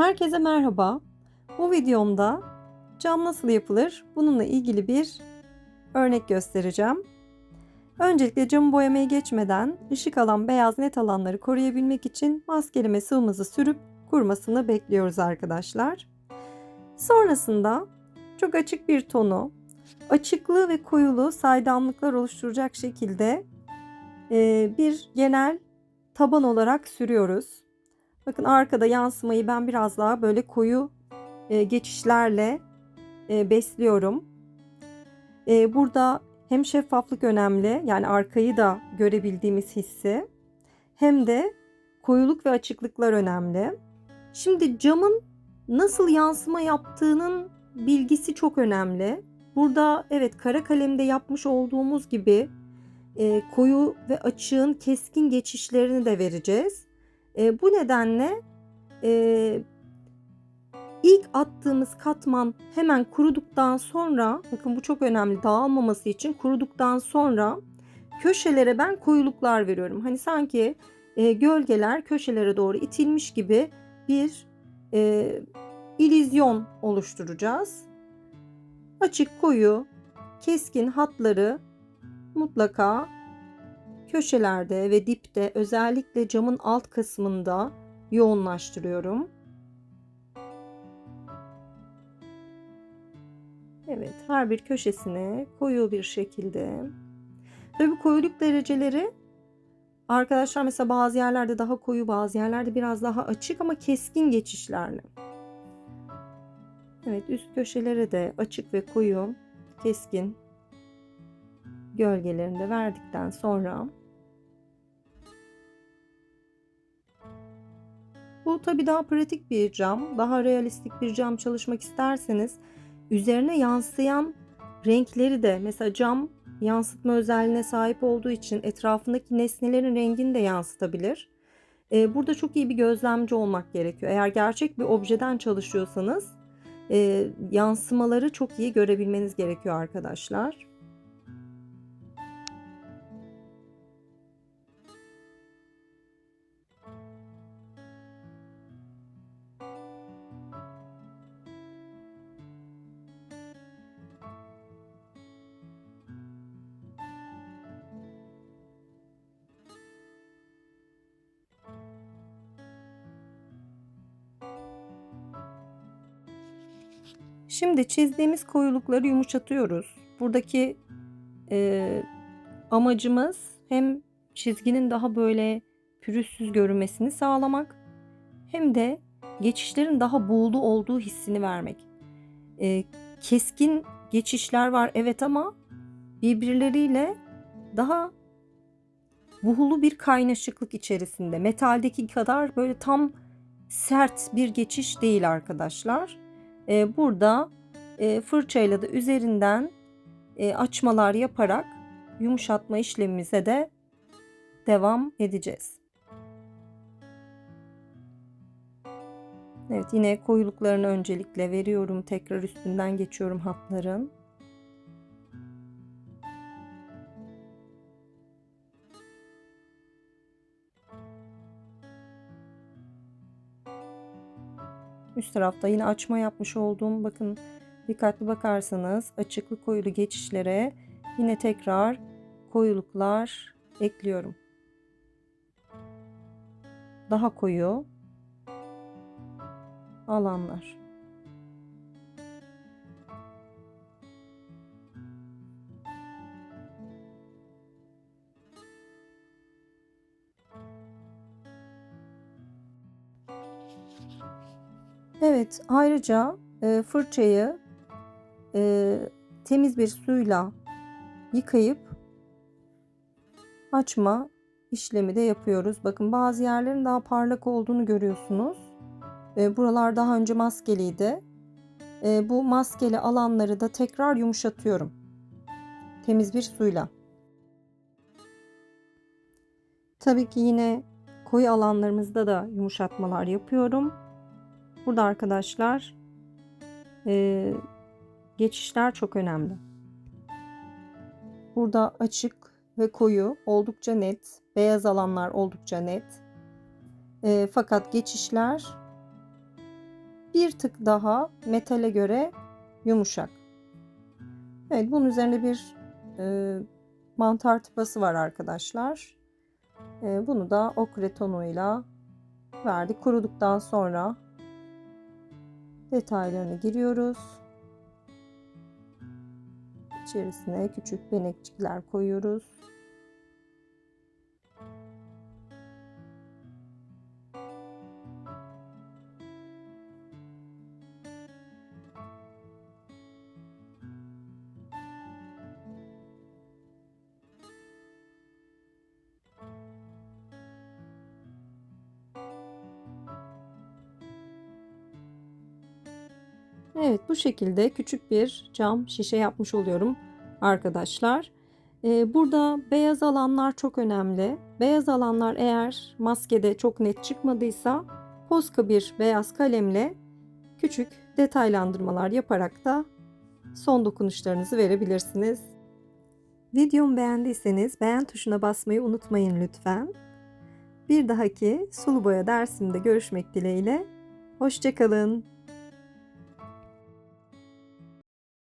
Herkese merhaba. Bu videomda cam nasıl yapılır bununla ilgili bir örnek göstereceğim. Öncelikle camı boyamaya geçmeden ışık alan beyaz net alanları koruyabilmek için maskeleme sıvımızı sürüp kurumasını bekliyoruz arkadaşlar. Sonrasında çok açık bir tonu açıklığı ve koyuluğu saydamlıklar oluşturacak şekilde bir genel taban olarak sürüyoruz. Bakın arkada yansımayı ben biraz daha böyle koyu e, geçişlerle e, besliyorum. E, burada hem şeffaflık önemli yani arkayı da görebildiğimiz hissi hem de koyuluk ve açıklıklar önemli. Şimdi camın nasıl yansıma yaptığının bilgisi çok önemli. Burada evet kara kalemde yapmış olduğumuz gibi e, koyu ve açığın keskin geçişlerini de vereceğiz. E, bu nedenle e, ilk attığımız katman hemen kuruduktan sonra bakın bu çok önemli dağılmaması için kuruduktan sonra köşelere ben koyuluklar veriyorum. Hani sanki e, gölgeler köşelere doğru itilmiş gibi bir e, ilizyon oluşturacağız. Açık koyu keskin hatları mutlaka köşelerde ve dipte özellikle camın alt kısmında yoğunlaştırıyorum. Evet, her bir köşesine koyu bir şekilde. Tabii koyuluk dereceleri arkadaşlar mesela bazı yerlerde daha koyu, bazı yerlerde biraz daha açık ama keskin geçişlerle. Evet, üst köşelere de açık ve koyu, keskin gölgelerini de verdikten sonra Bu tabii daha pratik bir cam. Daha realistik bir cam çalışmak isterseniz üzerine yansıyan renkleri de mesela cam yansıtma özelliğine sahip olduğu için etrafındaki nesnelerin rengini de yansıtabilir. Ee, burada çok iyi bir gözlemci olmak gerekiyor. Eğer gerçek bir objeden çalışıyorsanız e, yansımaları çok iyi görebilmeniz gerekiyor arkadaşlar. Şimdi çizdiğimiz koyulukları yumuşatıyoruz. Buradaki e, amacımız hem çizginin daha böyle pürüzsüz görünmesini sağlamak hem de geçişlerin daha buğulu olduğu hissini vermek. E, keskin geçişler var evet ama birbirleriyle daha buhulu bir kaynaşıklık içerisinde. Metaldeki kadar böyle tam sert bir geçiş değil arkadaşlar. Ee, burada e, fırçayla da üzerinden e, açmalar yaparak yumuşatma işlemimize de devam edeceğiz. Evet yine koyuluklarını öncelikle veriyorum. Tekrar üstünden geçiyorum hatların. Üst tarafta yine açma yapmış olduğum bakın dikkatli bakarsanız açıklı koyulu geçişlere yine tekrar koyuluklar ekliyorum. Daha koyu alanlar. Evet, ayrıca e, fırçayı e, temiz bir suyla yıkayıp açma işlemi de yapıyoruz. Bakın bazı yerlerin daha parlak olduğunu görüyorsunuz. E, buralar daha önce maskeliydi. E, bu maskeli alanları da tekrar yumuşatıyorum. Temiz bir suyla. Tabii ki yine koyu alanlarımızda da yumuşatmalar yapıyorum. Burada arkadaşlar e, geçişler çok önemli. Burada açık ve koyu oldukça net. Beyaz alanlar oldukça net. E, fakat geçişler bir tık daha metale göre yumuşak. Evet bunun üzerinde bir e, mantar tıpası var arkadaşlar. E, bunu da okre tonuyla verdik. Kuruduktan sonra detaylarını giriyoruz. İçerisine küçük benekçikler koyuyoruz. Evet bu şekilde küçük bir cam şişe yapmış oluyorum arkadaşlar. Ee, burada beyaz alanlar çok önemli. Beyaz alanlar eğer maskede çok net çıkmadıysa Posca bir beyaz kalemle küçük detaylandırmalar yaparak da son dokunuşlarınızı verebilirsiniz. Videomu beğendiyseniz beğen tuşuna basmayı unutmayın lütfen. Bir dahaki sulu boya dersimde görüşmek dileğiyle. Hoşçakalın.